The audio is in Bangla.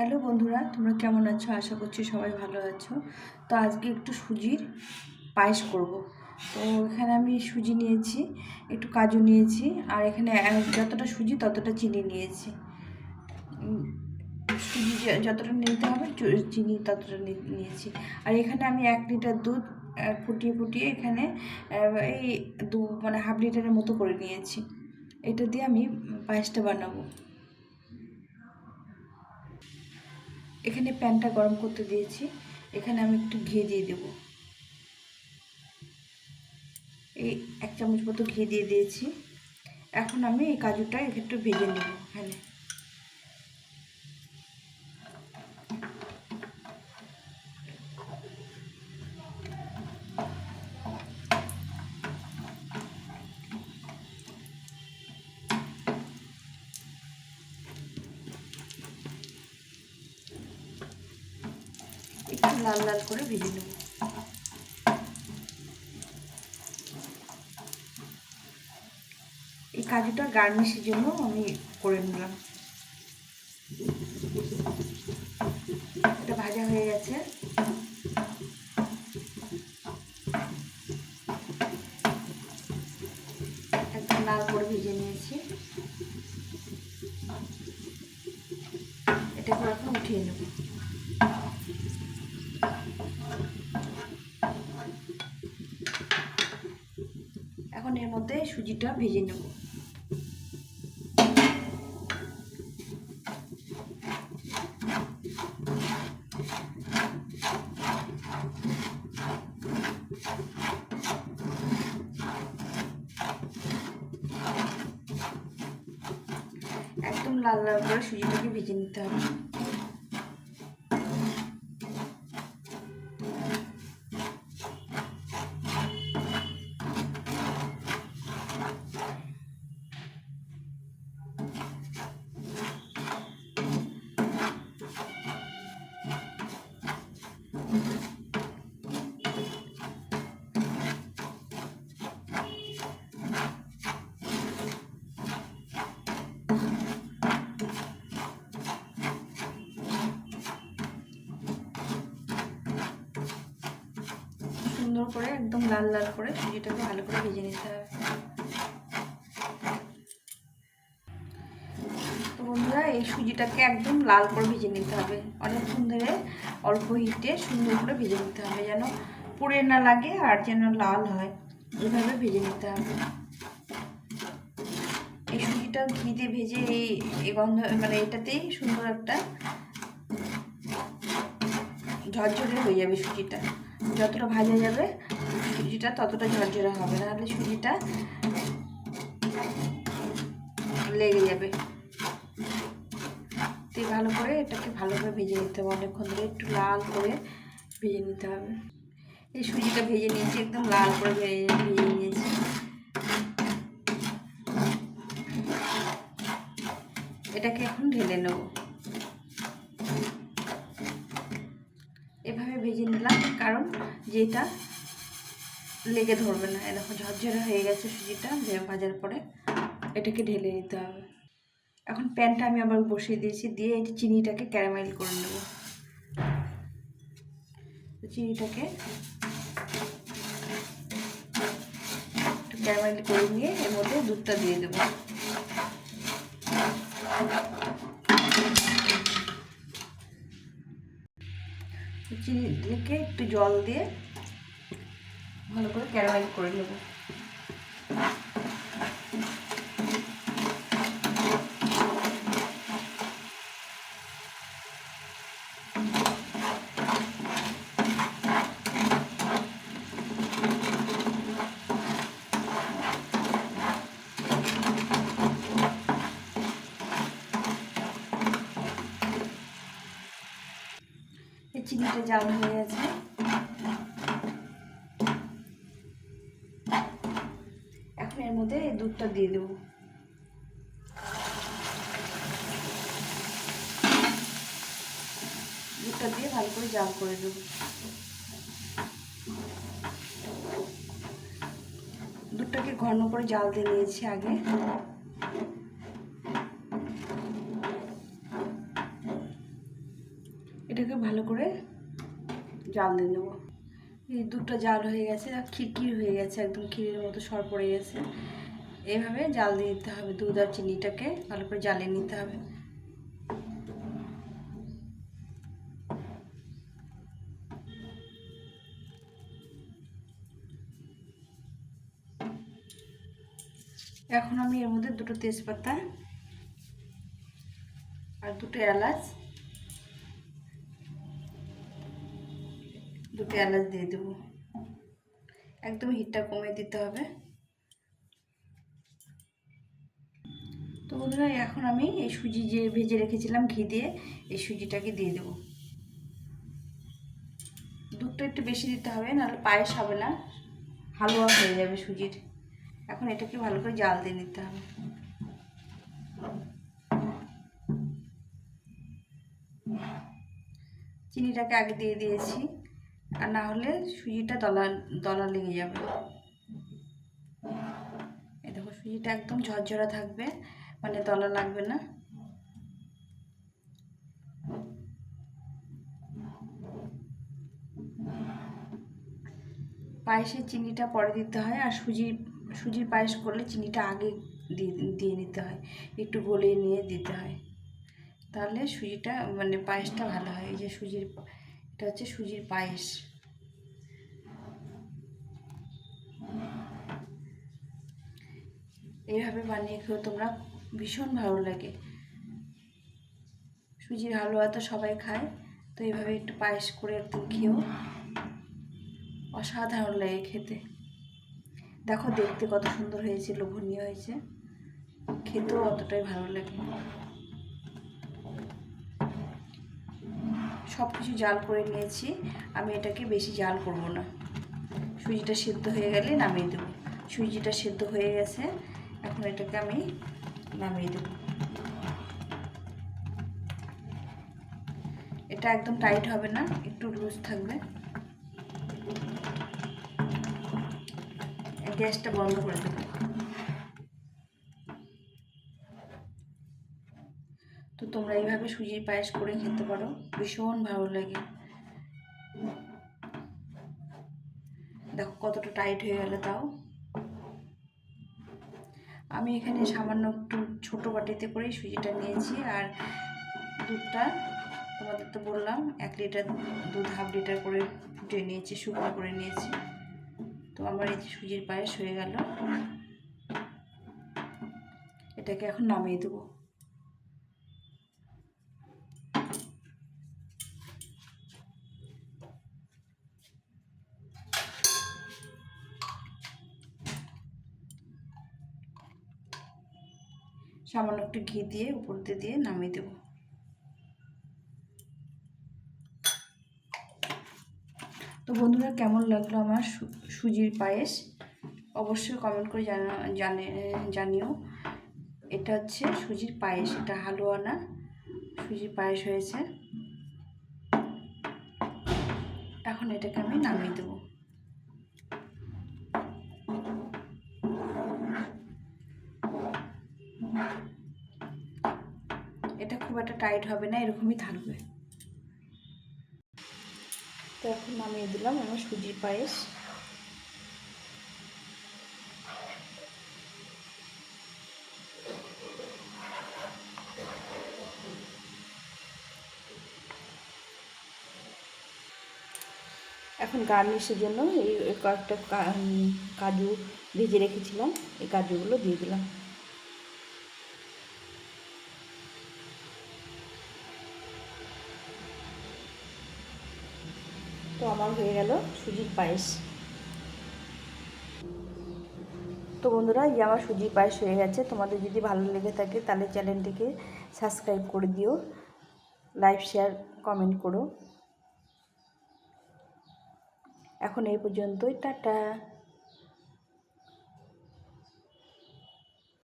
হ্যালো বন্ধুরা, তোমরা কেমন আছো? আশা করছি সবাই ভালো আছো। তো আজকে একটু সুজির পায়েস করব। তো এখানে আমি সুজি নিয়েছি, একটু কাজু নিয়েছি, আর এখানে যতটা সুজি ততটা চিনি নিয়েছি। সুজি যতটা নিতে হবে চিনি ততটা নিয়েছি। আর এখানে আমি এক লিটার দুধ ফুটিয়ে ফুটিয়ে এখানে এই দু মানে হাফ লিটারের মতো করে নিয়েছি। এটা দিয়ে আমি পায়েসটা বানাবো। এখানে প্যানটা গরম করতে দিয়েছি। এখানে আমি একটু ঘি দিয়ে দেব। এই এক চামচ মতো ঘি দিয়ে দিয়েছি। এখন আমি এই কাজুটা একটু ভেজে নেব। লাল লাল করে ভেজে নেব। এই কাজুটা গার্নিশের জন্য আমি করে নিলাম। এটা ভাজা হয়ে গেছে। একদম লাল করে ভেজে নিয়েছি। এটাকে এখন উঠিয়ে নেব এখন এর মধ্যে সুজিটা ভেজে নেব। একদম লাল লাল করে সুজিটাকে ভেজে নিতে হবে সুন্দর করে, একদম লাল লাল করে সুজিটাকে ভালো করে ভেজে নিতে হবে। তো বন্ধুরা, এই সুজিটাকে একদম লাল করে ভেজে নিতে হবে। অনেকক্ষণ ধরে অল্প হিটে সুন্দর করে ভেজে নিতে হবে যেন পুড়ে না লাগে আর যেন লাল হয়। এভাবে ভেজে নিতে হবে। এই সুজিটা ঘি দিয়ে ভেজে এই গন্ধ মানে এটাতেই সুন্দর একটা ঝরঝরে হয়ে যাবে সুজিটা। যতটা ভাজা যাবে, সুজিটা ততটা ঝরঝরে হবে। নাহলে সুজিটা লেগে যাবে। তো ভালো করে এটাকে ভালোভাবে ভেজে নিতে হবে। অনেকক্ষণ ধরে একটু লাল করে ভেজে নিতে হবে। এই সুজিটা ভেজে নিয়েছি, একদম লাল করে ভেজে ভেজে নিয়েছি। এটাকে এখন ঢেলে নেব এভাবে ভেজে নিলাম কারণ যেটা লেগে ধরবে না। এরকম ঝরঝরে হয়ে গেছে সুজিটা ভাজার পরে এটাকে ঢেলে নিতে হবে। এখন প্যানটা আমি আবার বসিয়ে দিয়েছি, দিয়ে এই চিনিটাকে ক্যারামেল করে নেব। চিনিটাকে একটু ক্যারামেল করে নিয়ে এর মধ্যে দুধটা দিয়ে দেবো। চিনি দিকে একটু জল দিয়ে ভালো করে ক্যারামেল করে নেব। চিনিটা জাল হয়ে গেছে। এখন এর মধ্যে দুধটা দিয়ে দেবো। দুধটা দিয়ে ভালো করে জাল করে দেবো দুধটাকে ঘন করে জাল দিয়ে নিয়েছি আগে। এটাকে ভালো করে জাল দিয়ে নেব। এই দুধটা জাল হয়ে গেছে খিরকির হয়ে গেছে, একদম ক্ষীরের মতো সর পড়ে গেছে। এইভাবে জাল দিয়ে দিতে হবে, দুধ আর চিনিটাকে ভালো করে জ্বালিয়ে নিতে হবে। এখন আমি এর মধ্যে দুটো তেজপাতা আর দুটো এলাচ দুটো এলাচ দিয়ে দেবো। একদম হিটটা কমিয়ে দিতে হবে। তো বন্ধুরা, এখন আমি এই সুজি যে ভেজে রেখেছিলাম ঘি দিয়ে, এই সুজিটাকে দিয়ে দেবো। দুধটা একটু বেশি দিতে হবে, নাহলে পায়েস হবে না, হালুয়া হয়ে যাবে সুজির। এখন এটাকে ভালো করে জাল দিয়ে নিতে হবে। চিনিটাকে আগে দিয়ে দিয়েছি। আর না হলে সুজিটা দলা দলা লেগে যাবে। এই দেখো সুজিটা একদম ঝরঝরা থাকবে মানে দলা লাগবে না। পায়েসের চিনিটা পরে দিতে হয়, আর সুজির সুজির পায়েস করলে চিনিটা আগে দিয়ে দিয়ে নিতে হয়। একটু গলিয়ে নিয়ে দিতে হয়। তাহলে সুজিটা মানে পায়েসটা ভালো হয়। এই যে সুজির এটা হচ্ছে সুজির পায়েস। এইভাবে বানিয়ে খেও তোমরা ভীষণ ভালো লাগে। সুজির হালুয়া তো সবাই খায়, তো এইভাবে একটু পায়েস করে একদিন খেও অসাধারণ লাগে খেতে। দেখো দেখতে কত সুন্দর হয়েছে, লোভনীয় হয়েছে। খেতেও অতটাই ভালো লাগে। সব কিছু জাল করে নিয়েছি। আমি এটাকে বেশি জাল করব না। সুজিটা সেদ্ধ হয়ে গেলে নামিয়ে দেবো। সুজিটা সেদ্ধ হয়ে গেছে। এখন এটাকে আমি নামিয়ে দেবো। এটা একদম টাইট হবে না, একটু লুজ থাকবে। গ্যাসটা বন্ধ করে দেবো তো তোমরা এইভাবে সুজির পায়েস করে খেতে পারো। ভীষণ ভালো লাগে। দেখো কতটা টাইট হয়ে গেল তাও। আমি এখানে সামান্য একটু ছোটো বাটিতে করেই সুজিটা নিয়েছি আর দুধটা তোমাদের তো বললাম, এক লিটার দুধ হাফ লিটার করে ফুটিয়ে নিয়েছি, শুকনো করে নিয়েছি। তো আমার এই সুজির পায়েস হয়ে গেল। এটাকে এখন নামিয়ে দেবো। সামান্য একটু ঘি দিয়ে উপর দিয়ে নামিয়ে দেবো। তো বন্ধুরা, কেমন লাগল আমার সুজির পায়েস? অবশ্যই কমেন্ট করে জানা, জানে, জানিও। এটা হচ্ছে সুজির পায়েস, এটা হালুয়া না সুজির পায়েস হয়েছে। এখন এটাকে আমি নামিয়ে দেবো। এটা খুব একটা টাইট হবে না, এরকমই থাকবে। তো এখন নামিয়ে দিলাম আমার সুজির পায়েস। এখন গার্নিশের জন্য এই কয়েকটা কাজু ভেজে রেখেছিলাম, এই কাজুগুলো দিয়ে দিলাম। আমার হয়ে গেল সুজির পায়েস। তো বন্ধুরা, এই আমার সুজির পায়েস হয়ে গেছে। তোমাদের যদি ভালো লেগে থাকে তাহলে চ্যানেলটিকে সাবস্ক্রাইব করে দিও। লাইক, শেয়ার, কমেন্ট করো। এখন এই পর্যন্তই। টাটা।